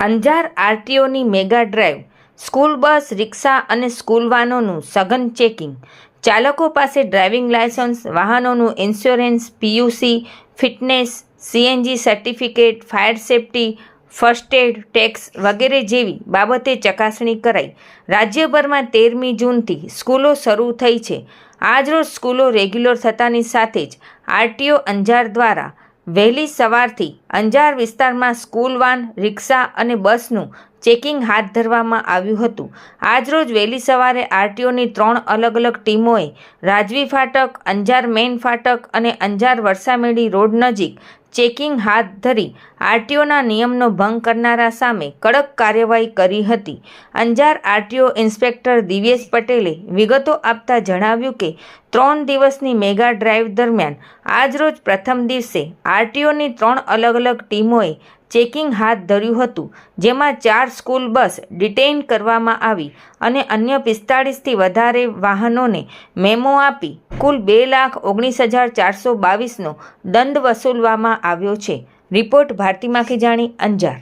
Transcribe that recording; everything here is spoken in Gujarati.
અંજાર આરટીઓની મેગા ડ્રાઈવ, સ્કૂલ બસ, રિક્ષા અને સ્કૂલ વાનોનું સઘન ચેકિંગ. ચાલકો પાસે ડ્રાઇવિંગ લાયસન્સ, વાહનોનું insurance, PUC, fitness, CNG certificate, fire safety, first aid, tax વગેરે જેવી બાબતે ચકાસણી કરાઈ. રાજ્યભરમાં તેરમી જૂનથી સ્કૂલો શરૂ થઈ છે. આજરોજ સ્કૂલો રેગ્યુલર થતાની સાથે જ આરટીઓ અંજાર દ્વારા વહેલી સવારથી અંજાર વિસ્તારમાં સ્કૂલ વાન, રિક્ષા અને બસનું ચેકિંગ હાથ ધરવામાં આવ્યું હતું. આજરોજ વહેલી સવારે આરટીઓની ત્રણ અલગ અલગ ટીમોએ રાજવી ફાટક, અંજાર મેઇન ફાટક અને અંજાર વરસામેડી રોડ નજીક ચેકિંગ હાથ ધરી આરટીઓના નિયમનો ભંગ કરનારા સામે કડક કાર્યવાહી કરી હતી. અંજાર આરટીઓ ઇન્સ્પેક્ટર દિવ્યેશ પટેલે વિગતો આપતા જણાવ્યું કે, ત્રણ દિવસની મેગા ડ્રાઈવ દરમિયાન આજરોજ પ્રથમ દિવસે આરટીઓની ત્રણ અલગ અલગ ટીમોએ ચેકિંગ હાથ ધર્યું હતું, જેમાં ચાર સ્કૂલ બસ ડિટેઇન કરવામાં આવી અને અન્ય પિસ્તાળીસથી વધારે વાહનોને મેમો આપી કુલ બે લાખ ઓગણીસ હજાર ચારસો બાવીસનો દંડ વસૂલવામાં આવ્યો છે. રિપોર્ટ ભારતી માખીજાણી અંજાર.